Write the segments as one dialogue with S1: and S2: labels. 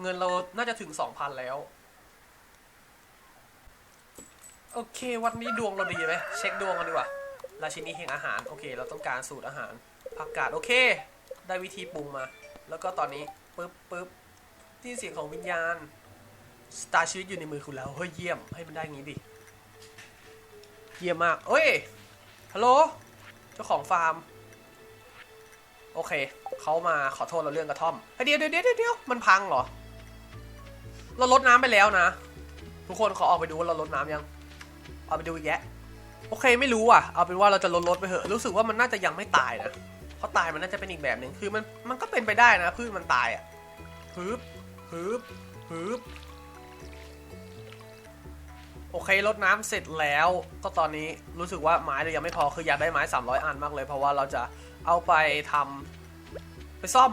S1: เงินเราน่าจะถึงสองพันแล้ว โอเค วันนี้ดวงเราดีไหมเช็คดวงกันดีกว่าราชินีแห่งอาหาร โอเค เราต้องการสูตรอาหารผักกาดโอเค ได้วิธีปรุงมา แล้วก็ตอนนี้ปึ๊บปึ๊บที่เสียงของวิญญาณสตาร์ชีวิตอยู่ในมือคุณแล้วเฮ้ยเยี่ยมให้มันได้งี้ดิเยี่ยมมากเอ้ยฮัลโหลเจ้าของฟาร์ม โอเคเขามาขอโทษเราเรื่องกระท่อมเฮ้ยเดี๋ยวเดี๋ยวเดี๋ยวเดี๋ยวมันพังเหรอ เราลดน้ำไปแล้วนะ ทุกคนขอออกไปดูว่าเราลดน้ำยัง เอาไปดูอีกแยะ โอเคไม่รู้อะ เอาเป็นว่าเราจะลดลดไปเถอะ รู้สึกว่ามันน่าจะยังไม่ตายนะ เพราะตายมันน่าจะเป็นอีกแบบหนึ่งคือมันมันก็เป็นไปได้นะพืชมันตายอะฮึบฮึบฮึบโอเคลดน้ำเสร็จแล้ว ก็ตอนนี้รู้สึกว่าไม้เรายังไม่พอคืออยากได้ไม้ 300 อันมากเลย เพราะว่าเราจะเอาไปทำไปซ่อม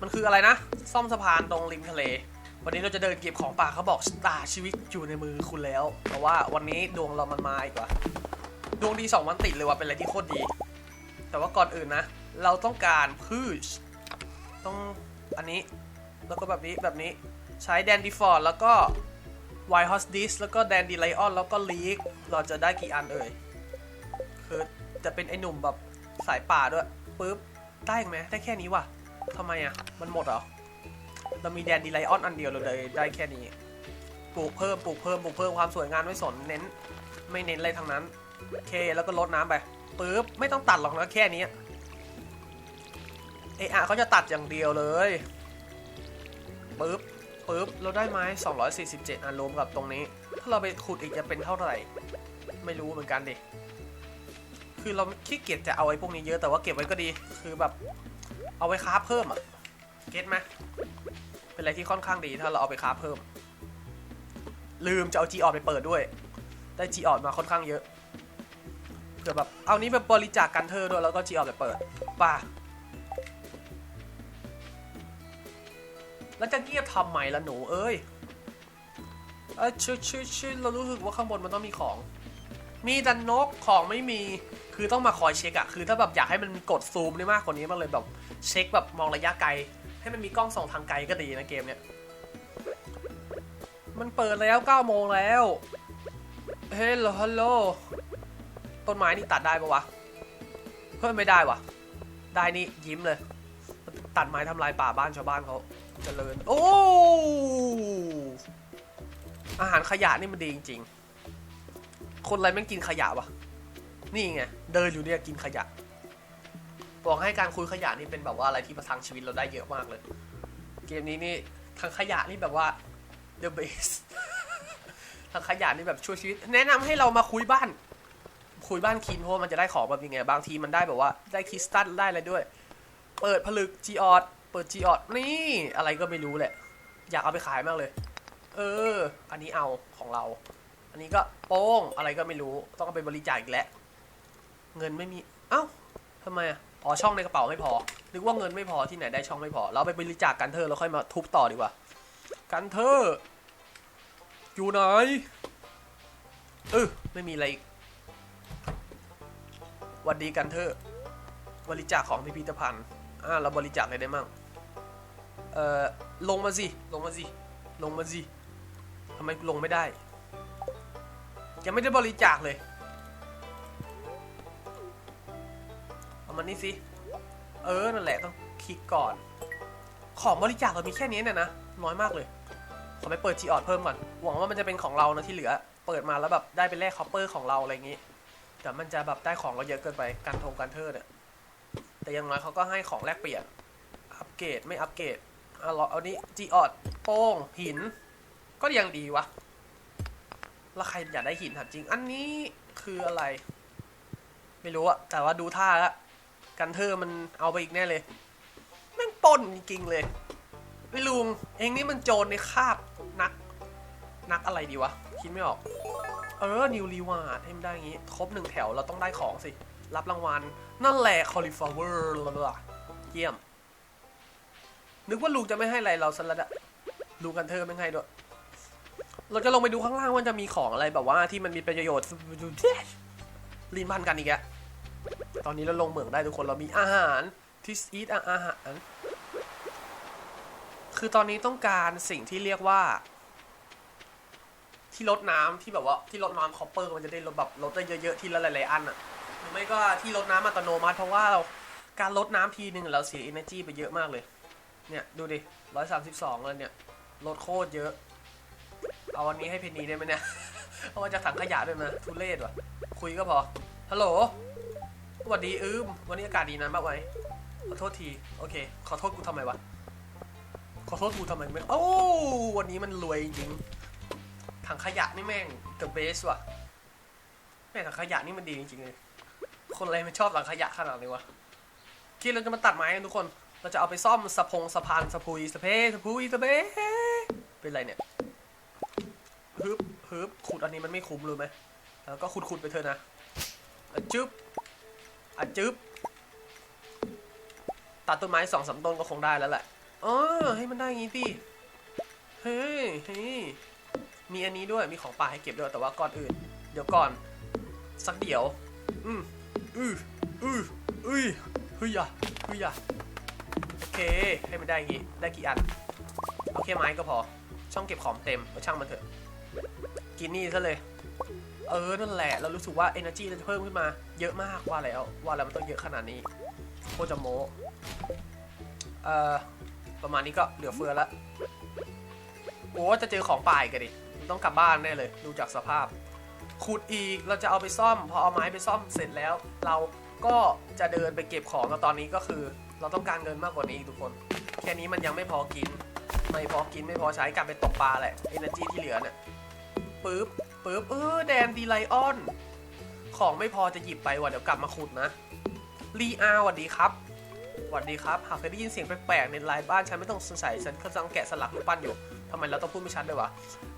S1: มันคืออะไรนะ ซ่อมสะพานตรงริมทะเล วันนี้เราจะเดินเก็บของป่าเขาบอกชะตาชีวิตอยู่ในมือคุณแล้ว เพราะว่าวันนี้ดวงเรามันมาอีกว่าดวงดีสองวันติดเลยว่ะเป็นอะไรที่โคตรดี แต่ว่าก่อนอื่นนะ เราต้องการพืช ต้องอันนี้แล้วก็แบบนี้แบบนี้ใช้แดนดีฟอร์ดแล้วก็ไวท์ฮอสดิสแล้วก็แดนดีไลออนแล้วก็ลีกเราจะได้กี่อันเอ่ยคือจะเป็นไอหนุ่มแบบสายป่าด้วยปุ๊บได้ไหมได้แค่นี้ว่ะทำไมอะ มันหมดเหรอ เรามีแดนดีไลออนอันเดียวเราเลยได้แค่นี้ ปลูกเพิ่มปลูกเพิ่มปลูกเพิ่มความสวยงามไม่สนเน้น ไม่เน้นอะไรทั้งนั้นโอเคแล้วก็ลดน้ำไปปึ๊บไม่ต้องตัดหรอกนะแค่นี้เออเขาจะตัดอย่างเดียวเลยปึ๊บปึ๊บเราได้ไม้247 อันรวมกับตรงนี้ ถ้าเราไปขุดอีกจะเป็นเท่าไหร่ ไม่รู้เหมือนกันดิคือเราขี้เกียจจะเอาไอ้พวกนี้เยอะแต่ว่าเก็บไว้ก็ดี คือแบบ เอาไว้ค้าเพิ่มอะเก็ตไหม เป็นอะไรที่ค่อนข้างดีถ้าเราเอาไปค้าเพิ่ม ลืมจะเอาจีออดไปเปิดด้วย ได้จีออดมาค่อนข้างเยอะเผื่อแบบเอานี้แบบบริจาคกันเธอด้วยแล้วก็จีออฟไปเปิดป่ะแล้วจะเงียบทำไมล่ะหนูเอ้ยเอ้ชื่อชื่อชื่อเรารู้สึกว่าข้างบนมันต้องมีของ มีแต่นกของไม่มีคือต้องมาคอยเช็คอะคือถ้าแบบอยากให้มันมีกดซูมได้มากกว่านี้มันเลยแบบเช็คแบบมองระยะไกล ให้มันมีกล้องส่องทางไกลก็ดีนะเกมเนี้ยมันเปิดแล้ว9โมงแล้ว เฮ้ยฮัลโหล ต้นไม้นี่ตัดได้ปะวะเพิ่มไม่ได้วะได้นี่ยิ้มเลย ตัดไม้ทำลายป่าบ้านชาวบ้านเขาเจริญ โอ้ อาหารขยะนี่มันดีจริง ๆ คนอะไรแม่งกินขยะวะ นี่ไง เดินอยู่เนี่ยกินขยะ บอกให้การคุยขยะนี่เป็นแบบว่าอะไรที่ประทังชีวิตเราได้เยอะมากเลย เกมนี้นี่ทางขยะนี่แบบว่า the best ทางขยะนี่แบบช่วยชีวิต แนะนำให้เรามาคุยบ้าน คุยบ้านคินเพราะมันจะได้ของแบบยังไง บางทีมันได้แบบว่าได้คริสตัลได้อะไรด้วย เปิดผลึกจีออดเปิดจีออดนี่อะไรก็ไม่รู้แหละ อยากเอาไปขายมากเลย เออ อันนี้เอาของเรา อันนี้ก็โป้งอะไรก็ไม่รู้ ต้องเอาไปบริจาคอีกแล้วเงินไม่มี เอ้าทำไมอะ อ๋อช่องในกระเป๋าไม่พอ นึกว่าเงินไม่พอที่ไหนได้ช่องไม่พอ เราไปบริจาคกันเธอแล้วค่อยมาทุบต่อดีกว่า กันเธอ อยู่ไหนเออไม่มีอะไรอีกวัดดีกันเถอบริจาคของพิพิธภัณฑ์อ่าเราบริจาคอะไรได้มั่งเอ่อลงมาสิลงมาสิลงมาสิทำไมลงไม่ได้ยังไม่ได้บริจาคเลย เอามันนี่สิ เออ นั่นแหละต้องคลิกก่อน ของบริจาคเรามีแค่นี้เนี่ยนะ น้อยมากเลย ขอไปเปิดจีออดเพิ่มก่อน หวังว่ามันจะเป็นของเรานะที่เหลือ เปิดมาแล้วแบบได้เป็นแลกคอปเปอร์ของเราอะไรอย่างงี้ แต่มันจะแบบได้ของเราเยอะเกินไป การทงการเทอร์เนี่ย แต่อยังน้อยเขาก็ให้ของแลกเปลี่ยน อัปเกรดไม่อัปเกรดอะเราเอานี้จีออดโป้งหิน ก็ยังดีวะแล้วใครอยากได้หินถามจริง อันนี้คืออะไร ไม่รู้อะแต่ว่าดูท่าละ กันเทอมันเอาไปอีกแน่เลยแม่งป้นจริงๆเลยไม่ลุงเองนี่มันโจรในคาบนัก นักอะไรดีวะ คิดไม่ออก เออ นิวรีวาร์ดให้มันได้อย่างงี้ ครบหนึ่งแถวเราต้องได้ของสิ รับรางวัล นั่นแหละคอลิฟ o เวอร์ละเยี่ยม นึกว่าลุงจะไม่ให้อะไรเราสลัดอะลุงกันเธอไม่ให้ด้วย เราจะลงไปดูข้างล่างว่าจะมีของอะไรแบบว่าที่มันมีประโยชน์ลินพันกันอีกอะ อนนี้เราลงเหมืองได้ทุกคนเรามีอาหารที่อีทอาหารคือตอนนี้ต้องการสิ่งที่เรียกว่า ที่ลดน้ำที่แบบว่าที่ลดน้ำคอปเปอร์มันจะได้ลดแบบลดได้เยอะๆทีละหลายๆอันอะหรือไม่ก็ที่ลดน้ำอัตโนมัติเพราะว่าเราการลดน้ำทีหนึ่งเราเสีย energy ไปเยอะมากเลย เนี่ยดูดิร้อยสามสิบสองเลยเนี่ยลดโคตรเยอะ เอาวันนี้ให้เพนนีได้ไหมเนี่ยเพราะว่าจะถังขยะด้วยนะทุเรศว่ะ คุยก็พอ ฮัลโหล สวัสดีอืมวันนี้อากาศดีนะมากไหมขอโทษที โอเค ขอโทษกูทำไมวะ ขอโทษกูทำไมไม่โอ้วันนี้มันรวยจริงถังขยะนี่แม่ง the best ว่ะ แม่งถังขยะนี่มันดีจริงๆเลย คนอะไรมันชอบถังขยะขนาดนี้วะคิดเราจะมาตัดไม้กันทุกคน เราจะเอาไปซ่อมสะพงสะพานสะพุยสะเพสะพุยสะเพเป็นไรเนี่ยฮึบฮึบขุดอันนี้มันไม่คุ้มเลยไหมแล้วก็ขุดขุดไปเถอะนะจึ๊บ อะจึ๊บ ตัดต้นไม้สองสามต้นก็คงได้แล้วแหละเออให้มันได้งี้สิเฮ้ยเฮ้ยมีอันนี้ด้วยมีของป่าให้เก็บด้วยแต่ว่าก่อนอื่น เดี๋ยวก่อน สักเดี๋ยว อืมอืออืออือเฮ้ยอะเฮ้ยอะโอเคให้มันได้อย่างงี้ได้กี่อันเอาแค่ไม้ก็พอ ช่องเก็บของเต็มก็ช่างมันเถอะ กินนี่ซะเลย เออนั่นแหละ เรารู้สึกว่า energy เราจะเพิ่มขึ้นมา เยอะมากว่าแล้ว ว่าแล้วมันต้องเยอะขนาดนี้โคจะโมเอ่อประมาณนี้ก็เหลือเฟือละโอ้จะเจอของป่าอีกันดิต้องกลับบ้านแน่เลย ดูจากสภาพขุดอีกเราจะเอาไปซ่อม พอเอาไม้ไปซ่อมเสร็จแล้ว เราก็จะเดินไปเก็บของแล้วตอนนี้ก็คือ เราต้องการเงินมากกว่านี้อีกทุกคน แค่นี้มันยังไม่พอกิน ไม่พอกินไม่พอใช้กลับไปตกปลาแหละ energy ที่เหลือเนี่ยปึ๊บ ปึ๊บเออแดนดีไลออน ของไม่พอจะหยิบไปว่ะเดี๋ยวกลับมาขุดนะรีอาสวัสดีครับสวัสดีครับ หากเคยได้ยินเสียงแปลกๆในไลน์บ้านฉันไม่ต้องสงสัยฉันกำลังแกะสลักรูปปั้นอยู่ทำไมเราต้องพูดไม่ชัดด้วยวะ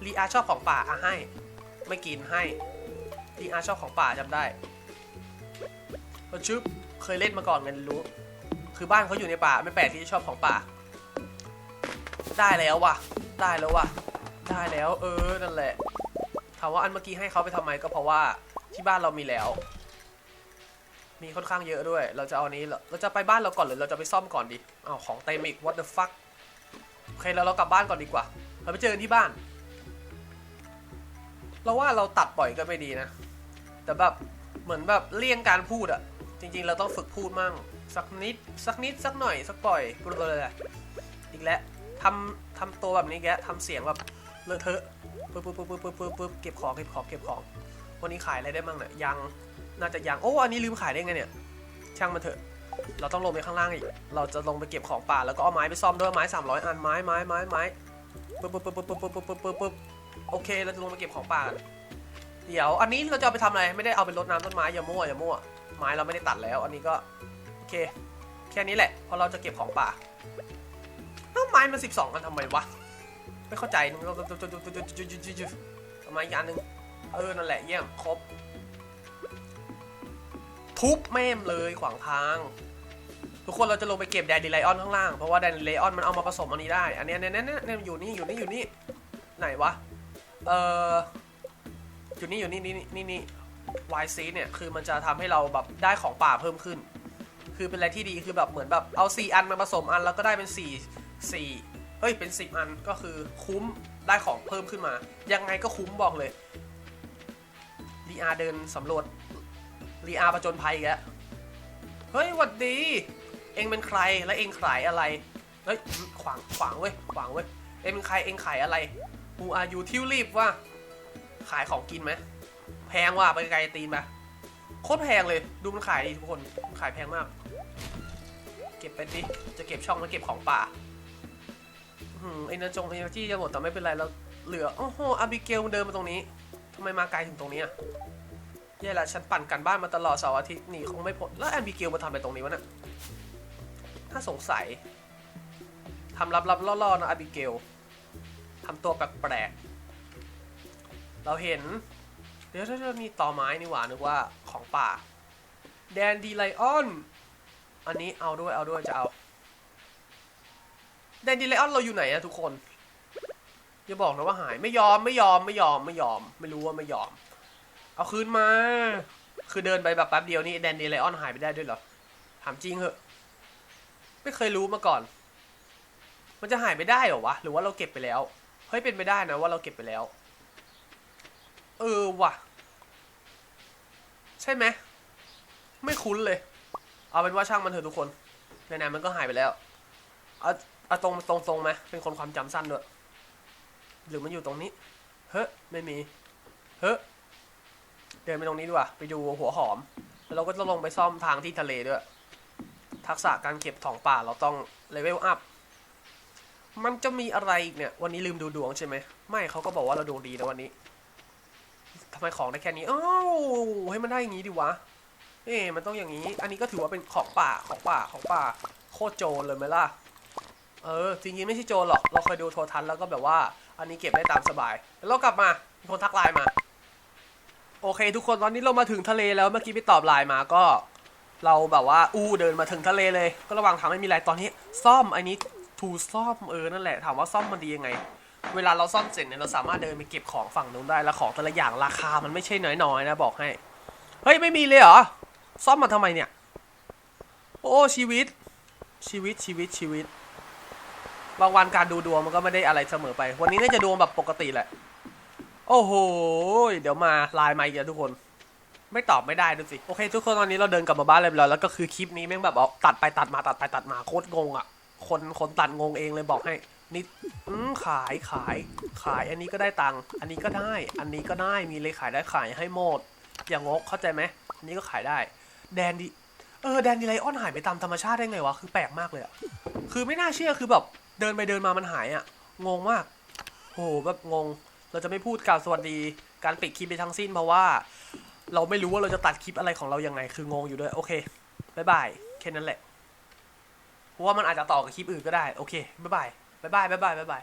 S1: รีอาชอบของป่าอะให้ ไม่กินให้รีอาชอบของป่าจำได้เราชึบเคยเล่นมาก่อนกันรู้ คือบ้านเขาอยู่ในป่าไม่แปลกที่จะชอบของป่า ได้แล้วว่ะ ได้แล้วว่ะ ได้แล้ว เออ นั่นแหละ ถามว่าอันเมื่อกี้ให้เขาไปทำไมก็เพราะว่าที่บ้านเรามีแล้ว มีค่อนข้างเยอะด้วย เราจะเอานี้ เราจะไปบ้านเราก่อนหรือเราจะไปซ่อมก่อนดีอ้าวของเต็มอีก what the fuck โอเคแล้วเรากลับบ้านก่อนดีกว่า เราไปเจอกันที่บ้าน เราว่าเราตัดบ่อยก็ไม่ดีนะ แต่แบบเหมือนแบบเลี่ยงการพูดอะจริง ๆ เราต้องฝึกพูดมั่งสักนิดสักนิดสักหน่อยสักปล่อยพูดเลยอีกแล้วทำทำตัวแบบนี้แกทำเสียงแบบเลอะเทอะ ปึ๊บปึ๊บปึ๊บปึ๊บปึ๊บปึ๊บเก็บของเก็บของเก็บของ วันนี้ขายอะไรได้บ้างเนี่ยยังน่าจะยังโอ้อันนี้ลืมขายได้ไงเนี่ย ช่างมันเถอะ เราต้องลงไปข้างล่างอีก เราจะลงไปเก็บของป่าแล้วก็เอาไม้ไปซ่อมด้วยไม้300 อันไม้ไม้ไม้ไม้ปึ๊บปึ๊บปึ๊บปึ๊บปึ๊บปึ๊บปึ๊บปึ๊บปึ๊บโอเค เราจะลงไปเก็บของป่ากันเดี๋ยว อันนี้เราจะเอาไปทำอะไรไม่ได้เอาไปรดน้ำต้นไม้อย่ามั่วอย่ามั่วไม้เราไม่ได้ตัดแล้ว อันนี้ก็โอเค แค่นี้แหละพราะเราจะเก็บของป่าแล้วไม้มัน12อันทำไมวะ ไม่เข้าใจเราเอามาอีกอันหนึ่งเออ นั่นแหละเยี่ยมครบ ทุบแม่มเลยขวางทาง ทุกคนเราจะลงไปเก็บแดนดีไลออนข้างล่าง เพราะว่าแดนดีไลออนมันเอามาผสมอันนี้ได้ อันนี้เนี่ยเนี่ยเนี่ยอยู่นี่อยู่นี่อยู่นี่ไหนวะ เอออยู่นี่อยู่นี่นี่นี่นี่วายซีเนี่ยคือมันจะทำให้เราแบบได้ของป่าเพิ่มขึ้น คือเป็นอะไรที่ดีคือแบบเหมือนแบบเอา 4 อันมาผสมอันแล้วก็ได้เป็น 4 4 เฮ้ยเป็น 10 อันก็คือคุ้มได้ของเพิ่มขึ้นมา ยังไงก็คุ้มบอกเลยดีอาเดินสำรวจรีอาประจนภัยอีกแล้วเฮ้ยหวัดดี เองเป็นใครและเองขายอะไรเฮ้ยขวางขวางเว้ยขวางเว้ยเองเป็นใครเองขายอะไรอูอายูทิวรีบว่า ขายของกินไหมแพงว่ะไปไกลตีนไปโคตรแพงเลยดูมันขายดิทุกคนมันขายแพงมาก เก็บไปดิจะเก็บช่องแล้วเก็บของป่า เอเนอร์จงเอเนอร์จีจะหมดแต่ไม่เป็นไรเราเหลือ โอ้โหอาบิเกลเดินมาตรงนี้ทำไมมาไกลถึงตรงนี้อะแย่ละฉันปั่นกันบ้านมาตลอดเสาร์อาทิตย์หนี่คงไม่พ้นแล้วแอนบิเกลมาทำอะไรตรงนี้วะเนี่ยถ้าสงสัยทำลับๆล่อๆนะอาบิเกลทำตัวแปลกๆเราเห็นเดี๋ยวถ้ามีต่อไม้นี่หว่านึกว่าของป่า แดนดีไลออน อันนี้เอาด้วยเอาด้วยจะเอา แดนดีไลออนเราอยู่ไหนอะทุกคน อย่าบอกนะว่าหายไม่ยอมไม่ยอมไม่ยอมไม่ยอม ไม่รู้ว่าไม่ยอม เอาคืนมา คือเดินไปแบบแป๊บเดียวนี่แดนดีไลออนหายไปได้ด้วยเหรอถามจริงเหอะ ไม่เคยรู้มาก่อน มันจะหายไปได้เหรอวะหรือว่าเราเก็บไปแล้วเฮ้ยเป็นไปได้นะว่าเราเก็บไปแล้ว เออว่ะ ใช่ไหมไม่คุ้นเลย เอาเป็นว่าช่างมันเถอะทุกคนไหนๆมันก็หายไปแล้วเอา อาตรงตรงตรงไหมเป็นคนความจำสั้นด้วยหรือมันอยู่ตรงนี้ เฮ้ยไม่มี เฮ้ยเดินไปตรงนี้ดีกว่า ไปดูหัวหอม แล้วเราก็จะลงไปซ่อมทางที่ทะเลด้วย ทักษะการเก็บของป่าเราต้องเลเวลอัพ มันจะมีอะไรอีกเนี่ย วันนี้ลืมดูดวงใช่ไหม ไม่เขาก็บอกว่าเราดวงดีนะวันนี้ ทำไมของได้แค่นี้ อ้าวให้มันได้อย่างนี้ดิวะ เอ๊ะมันต้องอย่างนี้ อันนี้ก็ถือว่าเป็นของป่า ของป่า ของป่า โคตรโจรเลยไหมล่ะ เออจริงๆไม่ใช่โจรหรอก เราเคยดูโทรทัศน์แล้วก็แบบว่า อันนี้เก็บได้ตามสบาย แล้วเรากลับมามีคนทักไลน์มา โอเค ทุกคนตอนนี้เรามาถึงทะเลแล้วเมื่อกี้ไปตอบไลน์มาก็ เราแบบว่าอู้เดินมาถึงทะเลเลย ก็ระหว่างทางไม่มีอะไรตอนนี้ ซ่อมอันนี้ทูซ่อมเออนั่นแหละถามว่าซ่อมมันดียังไง เวลาเราซ่อมเสร็จเนี่ยเราสามารถเดินไปเก็บของฝั่งนู้นได้แล้วของแต่ละอย่างราคามันไม่ใช่น้อยๆนะบอกให้เฮ้ยไม่มีเลยเหรอซ่อมมาทำไมเนี่ย โอ้ชีวิต ชีวิตชีวิตชีวิต บางวันการดูดวงมันก็ไม่ได้อะไรเสมอไป วันนี้น่าจะดวงแบบปกติแหละ โอ้โห เดี๋ยวมาไลน์มาอีกแล้วทุกคน ไม่ตอบไม่ได้ดูสิ โอเค ทุกคนตอนนี้เราเดินกลับมาบ้านเรียบร้อยแล้วก็คือคลิปนี้แม่งแบบเอาตัดไปตัดมาตัดไปตัดมาโคตรงงอะ คนคนตัดงงเองเลยบอกให้นี่ขายขายขายอันนี้ก็ได้ตังค์อันนี้ก็ได้ อันนี้ก็ได้มีเลยขายได้ขายให้หมด อย่างงกเข้าใจไหมอันนี้ก็ขายได้ แดนดีเออแดนดีไลออนหายไปตามธรรมชาติได้ไงวะคือแปลกมากเลยอะคือไม่น่าเชื่อคือแบบ เดินไปเดินมามันหายอะงงมากโหแบบงง เราจะไม่พูดกล่าวสวัสดี การปิดคลิปไปทั้งสิ้นเพราะว่า เราไม่รู้ว่าเราจะตัดคลิปอะไรของเรายังไง คืองงอยู่ด้วยโอเคบายบายแค่นั้นแหละเพราะว่ามันอาจจะต่อกับคลิปอื่นก็ได้โอเคบายบายบายบายบายบาย